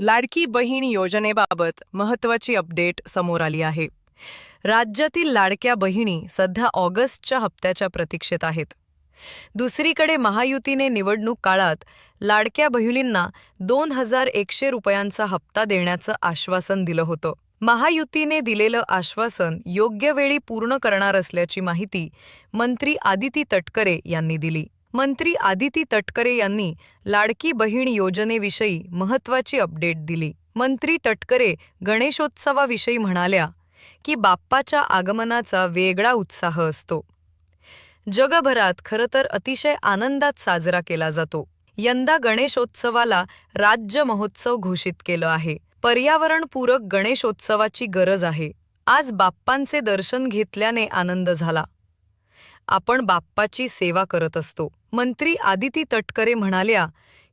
लाडकी बहीण योजनेबाबत महत्त्वाची अपडेट समोर आली आहे. राज्यातील लाडक्या बहिणी सध्या ऑगस्टच्या हप्त्याच्या प्रतीक्षेत आहेत. दुसरीकडे महायुतीने निवडणूक काळात लाडक्या बहिणींना दोन हजार एकशे रुपयांचा हप्ता देण्याचं आश्वासन दिलं होतं. महायुतीने दिलेलं आश्वासन योग्य वेळी पूर्ण करणार असल्याची माहिती मंत्री आदिती तटकरे यांनी दिली. मंत्री आदिती तटकरे यांनी लाडकी बहीण योजनेविषयी महत्त्वाची अपडेट दिली. मंत्री तटकरे गणेशोत्सवाविषयी म्हणाल्या की बाप्पाच्या आगमनाचा वेगळा उत्साह असतो. जगभरात खरं तर अतिशय आनंदात साजरा केला जातो. यंदा गणेशोत्सवाला राज्य महोत्सव घोषित केलं आहे. पर्यावरणपूरक गणेशोत्सवाची गरज आहे. आज बाप्पांचे दर्शन घेतल्याने आनंद झाला. आपण बाप्पाची सेवा करत असतो. मंत्री आदिती तटकरे म्हणाल्या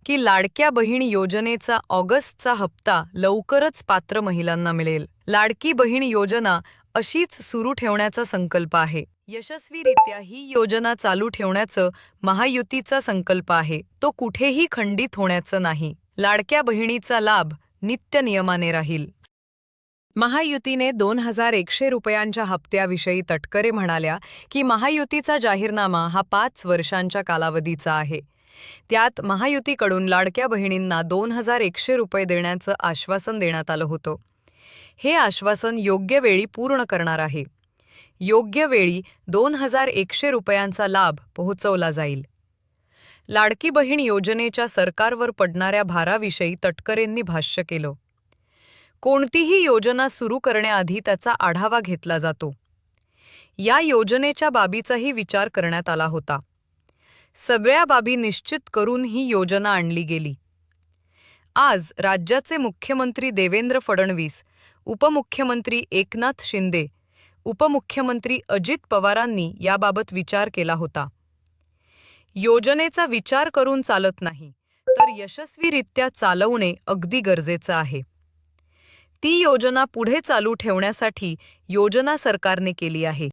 की लाडक्या बहीण योजनेचा ऑगस्टचा हप्ता लवकरच पात्र महिलांना मिळेल. लाडकी बहीण योजना अशीच सुरू ठेवण्याचा संकल्प आहे. यशस्वीरित्या ही योजना चालू ठेवण्याचं महायुतीचा संकल्प आहे. तो कुठेही खंडित होण्याचं नाही. लाडक्या बहिणीचा लाभ नित्य नियमाने राहील. महायुतीने दोन हजार एकशे रुपयांच्या हप्त्याविषयी तटकरे म्हणाल्या की महायुतीचा जाहीरनामा हा पाच वर्षांच्या कालावधीचा आहे. त्यात महायुतीकडून लाडक्या बहिणींना दोन हजार एकशे रुपये देण्याचं आश्वासन देण्यात आलं होतं. हे आश्वासन योग्य वेळी पूर्ण करणार आहे. योग्य वेळी दोन हजार एकशे रुपयांचा लाभ पोहोचवला जाईल. लाडकी बहीण योजनेच्या सरकारवर पडणाऱ्या भाराविषयी तटकरेंनी भाष्य केलं. कोणतीही योजना सुरू करण्याआधी त्याचा आढावा घेतला जातो. या योजनेच्या बाबीचाही विचार करण्यात आला होता. सगळ्या बाबी निश्चित करून ही योजना आणली गेली. आज राज्याचे मुख्यमंत्री देवेंद्र फडणवीस उपमुख्यमंत्री एकनाथ शिंदे उपमुख्यमंत्री अजित पवारांनी याबाबत विचार केला होता. योजनेचा विचार करून चालत नाही तर यशस्वीरित्या चालवणे अगदी गरजेचं आहे. ती योजना पुढे चालू ठेवण्यासाठी योजना सरकारने केली आहे.